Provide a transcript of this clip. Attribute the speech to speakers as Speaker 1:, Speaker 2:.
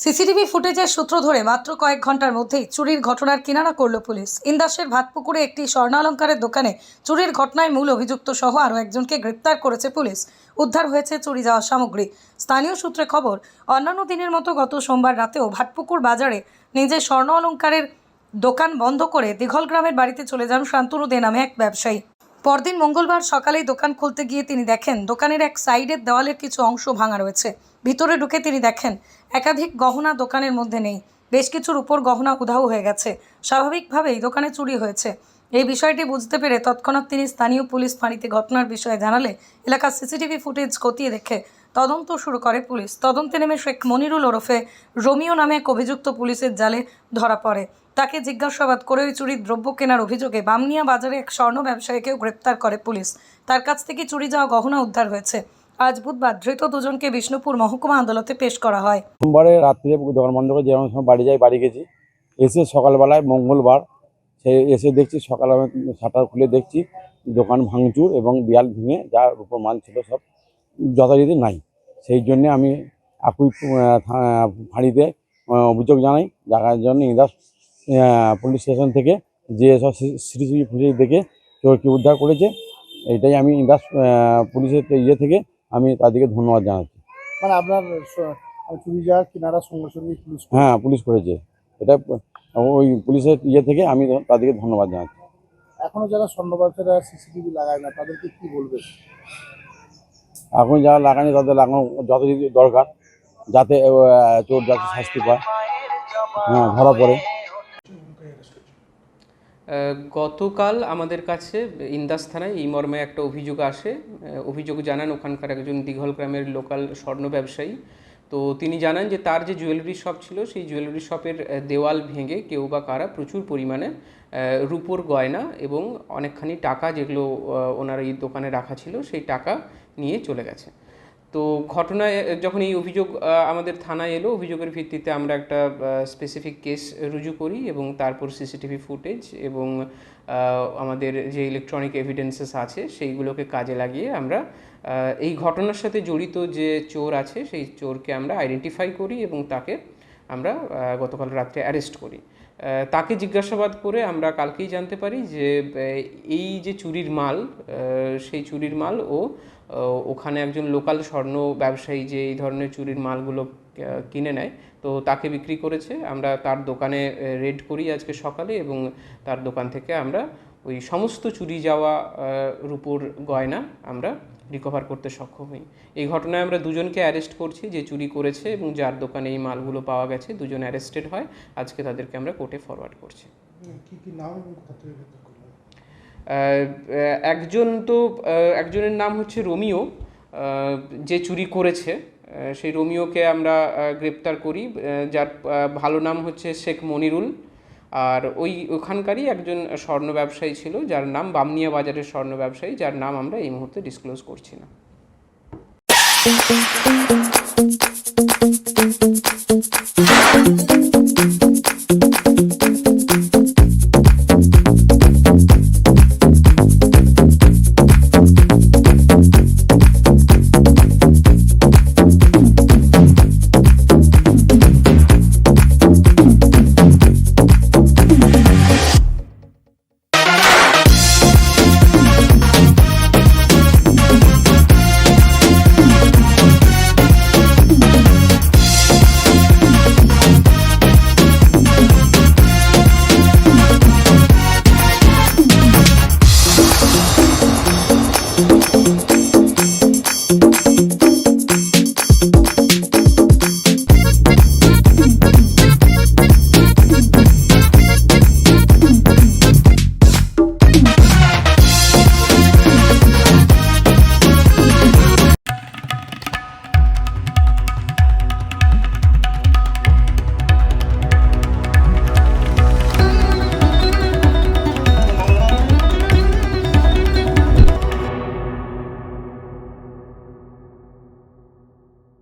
Speaker 1: CCTV ফুটেজের সূত্র ধরে মাত্র কয়েক ঘণ্টার মধ্যেই চুরির ঘটনার কিনারা করল পুলিশ। ইন্দাসের ভাতপুকুরে একটি স্বর্ণালঙ্কারের দোকানে চুরির ঘটনায় মূল অভিযুক্ত সহ আরও একজনকে গ্রেপ্তার করেছে পুলিশ। উদ্ধার হয়েছে চুরি যাওয়া সামগ্রী। স্থানীয় সূত্রে খবর, অন্যান্য দিনের মতো গত সোমবার রাতেও ভাটপুকুর বাজারে নিজের স্বর্ণ অলঙ্কারের দোকান বন্ধ করে দীঘল গ্রামের বাড়িতে চলে যান শান্তনু দে নামে এক ব্যবসায়ী। পরদিন মঙ্গলবার সকালেই দোকান খুলতে গিয়ে তিনি দেখেন, দোকানের এক সাইডের দেওয়ালের কিছু অংশ ভাঙা রয়েছে। ভিতরে ঢুকে তিনি দেখেন, একাধিক গহনা দোকানের মধ্যে নেই। বেশ কিছুর উপর গহনা উধাও হয়ে গেছে। স্বাভাবিকভাবেই দোকানে চুরি হয়েছে। এই বিষয়টি বুঝতে পেরে তৎক্ষণাৎ তিনি স্থানীয় পুলিশ ফাঁড়িতে ঘটনার বিষয়ে জানালে এলাকার সিসিটিভি ফুটেজ খতিয়ে দেখে তদন্ত শুরু করে পুলিশ। তদন্তে নেমে শেখ মনিরুল ওরফে রোমিও নামে এক অভিযুক্ত পুলিশের জালে ধরা পড়ে। তাকে জিজ্ঞাসাবাদ করে ওই চুরির দ্রব্য কেনার অভিযোগে বামনিয়া বাজারে এক স্বর্ণ ব্যবসায়ীকেও গ্রেপ্তার করে পুলিশ। তার কাছ থেকে চুরি যাওয়া গহনা উদ্ধার হয়েছে। আজ বুধবার ধৃত দুজনকে বিষ্ণুপুর মহকুমা আদালতে পেশ করা হয়।
Speaker 2: সোমবারে রাত্রে দোকান বন্ধ করে যেমন সময় বাড়ি যাই বাড়ি গেছি। এসে সকালবেলায় মঙ্গলবার সে এসে দেখছি সকালে আমি শাটার খুলে দেখছি দোকান ভাঙচুর এবং দেয়াল ভেঙে যার উপর মাল ছিল সব যথারীতি নাই। সেই জন্যে আমি আহ, ফাঁড়িতে অভিযোগ জানাই। যার জন্য ইন্দাস আহ, পুলিশ স্টেশন থেকে যে সব সিসিটিভি ফুটেজ দেখে চোরকে উদ্ধার করেছে এটাই আমি ইন্দাস পুলিশের ইয়ে থেকে আমি তাদেরকে ধন্যবাদ জানাচ্ছি।
Speaker 3: মানে আপনার চুরি যাওয়ার কিনারা সঙ্গে সঙ্গে পুলিশ
Speaker 2: হ্যাঁ পুলিশ করেছে। এটা ওই পুলিশের ইয়ে থেকে আমি তাদেরকে ধন্যবাদ জানাচ্ছি।
Speaker 3: এখনও যারা স্বর্ণ ব্যবসায়ীরা সিসিটিভি লাগায় না তাদেরকে কি বলবে?
Speaker 2: এখন যারা লাগানি তাদের লাগানো যথাযথ দরকার যাতে চোর যাতে শাস্তি পায়। হ্যাঁ ধরা পড়ে।
Speaker 4: গতকাল আমাদের কাছে ইন্দাস থানায় এই মর্মে একটা অভিযোগ আসে। অভিযোগ জানান ওখানকার একজন দীঘল গ্রামের লোকাল স্বর্ণ ব্যবসায়ী। তো তিনি জানান যে তার যে জুয়েলারি শপ ছিল, সেই জুয়েলারি শপের দেওয়াল ভেঙে কেউ বা কারা প্রচুর পরিমাণে রূপোর গয়না এবং অনেকখানি টাকা যেগুলো ওনার এই দোকানে রাখা ছিল, সেই টাকা নিয়ে চলে গেছে। তো ঘটনায়, যখন এই অভিযোগ আমাদের থানায় এলো, অভিযোগের ভিত্তিতে আমরা একটা স্পেসিফিক কেস রুজু করি এবং তারপর সিসিটিভি ফুটেজ এবং আমাদের যে ইলেকট্রনিক এভিডেন্সেস আছে, সেইগুলোকে কাজে লাগিয়ে আমরা এই ঘটনার সাথে জড়িত যে চোর আছে, সেই চোরকে আমরা আইডেন্টিফাই করি এবং তাকে আমরা গতকাল রাত্রে অ্যারেস্ট করি। তাকে জিজ্ঞাসাবাদ করে আমরা কালকেই জানতে পারি যে এই যে চুরির মাল সেই চুরির মাল ও ওখানে একজন লোকাল স্বর্ণ ব্যবসায়ী যে এই ধরনের চুরির মালগুলো কিনে নেয়, তো তাকে বিক্রি করেছে। আমরা তার দোকানে রেড করি আজকে সকালে এবং তার দোকান থেকে আমরা ওই সমস্ত চুরি যাওয়া রূপোর গয়না আমরা রিকভার করতে সক্ষম হই। এই ঘটনায় আমরা দুজনকে অ্যারেস্ট করছি যে চুরি করেছে এবং যার দোকানে এই মালগুলো পাওয়া গেছে দুজন অ্যারেস্টেড হয়। আজকে তাদেরকে আমরা কোর্টে ফরওয়ার্ড করছি? আহ, একজন তো একজনের নাম হচ্ছে রোমিও। যে চুরি করেছে সেই রোমিওকে আমরা গ্রেপ্তার করি। যার ভালো নাম হচ্ছে শেখ মনিরুল। আর ওই ওখানকারই একজন স্বর্ণ ব্যবসায়ী ছিল, যার নাম বামনিয়া বাজারের স্বর্ণ ব্যবসায়ী, যার নাম আমরা এই মুহূর্তে ডিসক্লোজ করছি না Thank you.